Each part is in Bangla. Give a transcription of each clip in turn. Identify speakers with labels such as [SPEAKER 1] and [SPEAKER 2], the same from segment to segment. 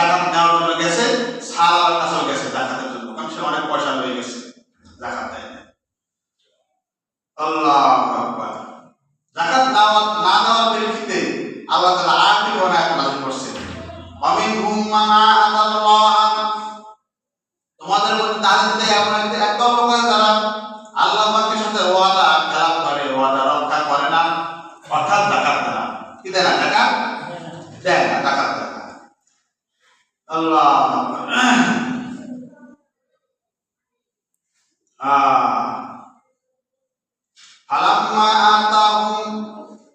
[SPEAKER 1] জাকাত নেওয়ার জন্য গেছে, সালার কাছেও গেছে জাকাতের জন্য। কারণ সে অনেক পয়সা রয়ে গেছে জাকাত দেয় না আল্লাহ জাকাত দাওয়াত না দেওয়ার প্রেক্ষিতে আল্লাহ আয়াতটি বর্ণনা নাজিল করছেন আমিন হুম্মানা আদাল্লাহ তোমাদের মধ্যে তাদের মধ্যে এমন একটা একদল লোক আছে যারা আল্লাহ পাকের সাথে ওয়াদা খেলাপ করে ওয়াদা রক্ষা করে না অর্থাৎ জাকাত দেয় না কি দেয় না জাকাত দেয় না জাকাত দেয় না আল্লাহ আকবার। আহ ফালাম্মা আতাহুম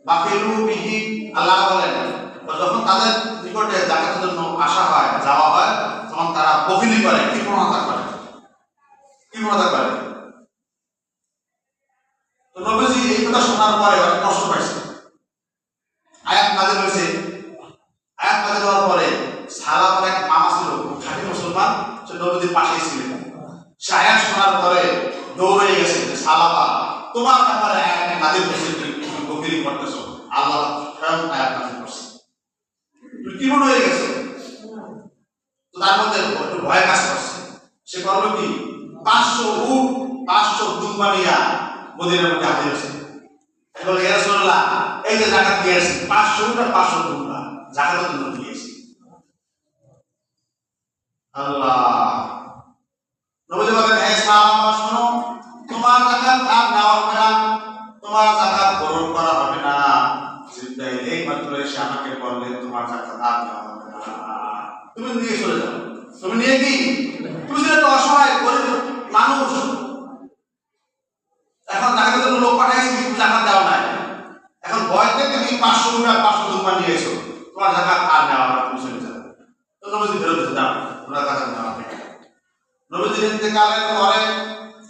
[SPEAKER 1] বাকিলু বিহি, আল্লাহ বলেন, যখন তাদের নিকটে জাকাতের জন্য আসা হয়, যাওয়া হয়, তখন তারা বকিলি করে করে? করে? তো নবীজি এই কথা শোনার পরে অনেক কষ্ট পাইছে। আয়াত নাজিল হয়েছে। আয়াত নাজিল হওয়ার পরে সালাম এক মামা ছিল, খাঁটি মুসলমান, সে আয়াত শোনার পরে দৌড়ে সালাবা তোমার ব্যাপারে আয়াত নাজিল হয়েছে তুমি বকিলি করতেছো। আল্লাহ স্বয়ং আয়াত নাজিল করছে। তুমি কি হয়ে গেছে? তো তার মধ্যে একটু ভয় কাজ করছে। সে করল কি? পাঁচশো উট, পাঁচশো দুম্বা নিয়া মধ্যে হাজির হয়েছে। বলে ইয়া রাসূলুল্লাহ, এই যে জাকাত দিয়েছি পাঁচশো উট আর পাঁচশো দুম্বা। জাকাতের জন্য দিয়েছি আল্লাহ। নবীজি বলেন হে সাহাবা শোনো তোমার জাকাত আর নেওয়া হবে না, তোমার জাকাত গ্রহণ করা হবে না। জিব্রাইল এই মাত্র এসে আমাকে বললেন তোমার জাকাত আর নেওয়া হবে না। তুমি নিয়ে চলে যাও। তুমি নিয়ে কি? তুমি ছিলে তো অসহায়, গরিব মানুষ। এখন জাকাতের জন্য লোক পাঠাইছি, কিন্তু জাকাত দেওয়া নাই। এখন ভয়তে তুমি পাঁচশো টাকা পাঁচশো দুর্বা নিয়েছো তোমার জাকাত আর নেওয়া হবে তুমি চলে যাও। তো নবীজি ফেরত দিতে তোমরা জাকাত নেওয়া হবে। নবীজির ইন্তেকালের পরে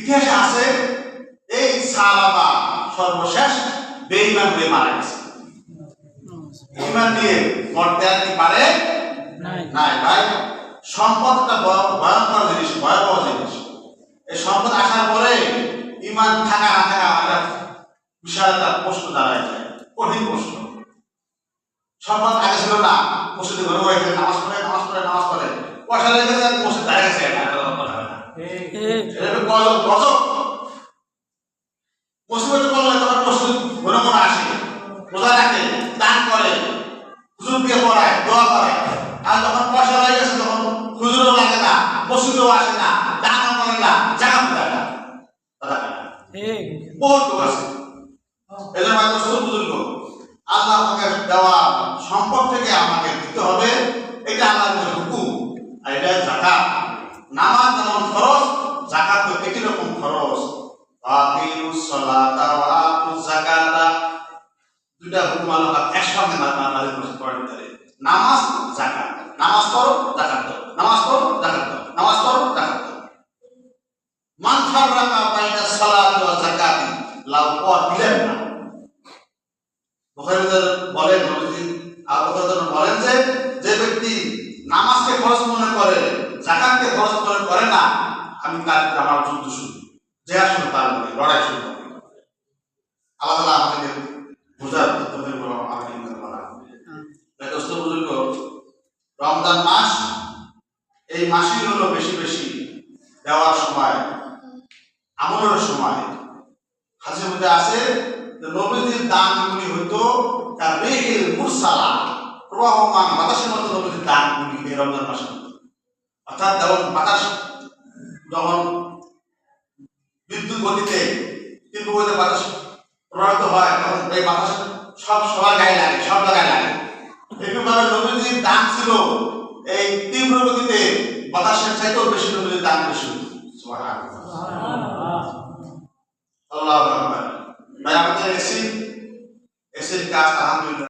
[SPEAKER 1] ইতিহাসে আছে এই সালাবা সর্বশেষ বেঈমান হয়ে মারা গেছে। ইমান নিয়ে মরতে আর কি পারে? নাই। ভাই। সম্পদ একটা ভয়- ভয়ঙ্কর জিনিস ভয়াবহ জিনিস। এই সম্পদ আসার পরে ইমান থাকা না থাকা একটা বিশাল একটা প্রশ্ন দাঁড়ায় যায়। কঠিন প্রশ্ন। সম্পদ আগে ছিল না মসজিদে ঘরে ঘরে নামাজ পড়ে নামাজ পড়ে নামাজ পড়ে। পয়সা লেগে যায় মসজিদ দাঁড়িয়ে গেছে করলে আসে। রোজা রাখে দান করে হুজুর পড়ায় দোয়া করে। আর যখন পয়সা হয়ে গেছে তখন হুজুরও লাগে না মসজিদেও আসে না করে না জায়গা না। বহুত লোক আছে। এদের ছোট বুজুর্গ? আল্লাহ আমাকে দেওয়া সম্পদ থেকে আমাকে দিতে হবে এটা আল্লাহর হুকুম। আর এটা জাকাত। নামাজ যেমন খরচ জাকাত একই রকম খরচ দুইটা হুকুম আল্লাহ একসঙ্গে নাজিল করেছেন কোরআনের ভিতরে নামাজ জাকাত নামাজ পড়ো জাকাত দাও। নামাজ পড়ো জাকাত দাও। নামাজ পড়ো জাকাত দাও। মান ফাররাকা বাইনা সালাতি ওয়া যাকাতি। লাউ দিলেন না। বুখারী বলেন নবীজি আবু বলেন যে যে ব্যক্তি নামাজকে ফরজ মনে করে যাকাতকে ফরজ মনে করে না, আমি তার আমার যুদ্ধ শুরু। জেহাদ শুরু তার লড়াই শুরু হবে। আল্লাহ আমাদের বোঝার করা দোস্ত বুজুর্গ, রমজান মাস, এই মাসই হলো বেশি বেশি দেওয়ার সময়, আমলের সময়। হাসির মধ্যে আছে যে নবীজির দানগুলি হইতো তার রেহেল মুরসালা, প্রবাহমান বাতাসের মতো নবীজির দানগুলি এই রমজান মাসে হতো। অর্থাৎ যেমন বাতাস যখন বিদ্যুৎ গতিতে তীব্র গতিতে বাতাস প্রবাহিত হয়, তখন এই বাতাস সব সবার গায়ে লাগে, সব জায়গায় লাগে। এরকমভাবে নবীজির দান ছিল, এই তীব্র গতিতে বাতাসের চাইতেও বেশি নবীজির দান বেশি। আল্লাহ আমাদের এসি, এসির কাজ আলহামদুলিল্লাহ।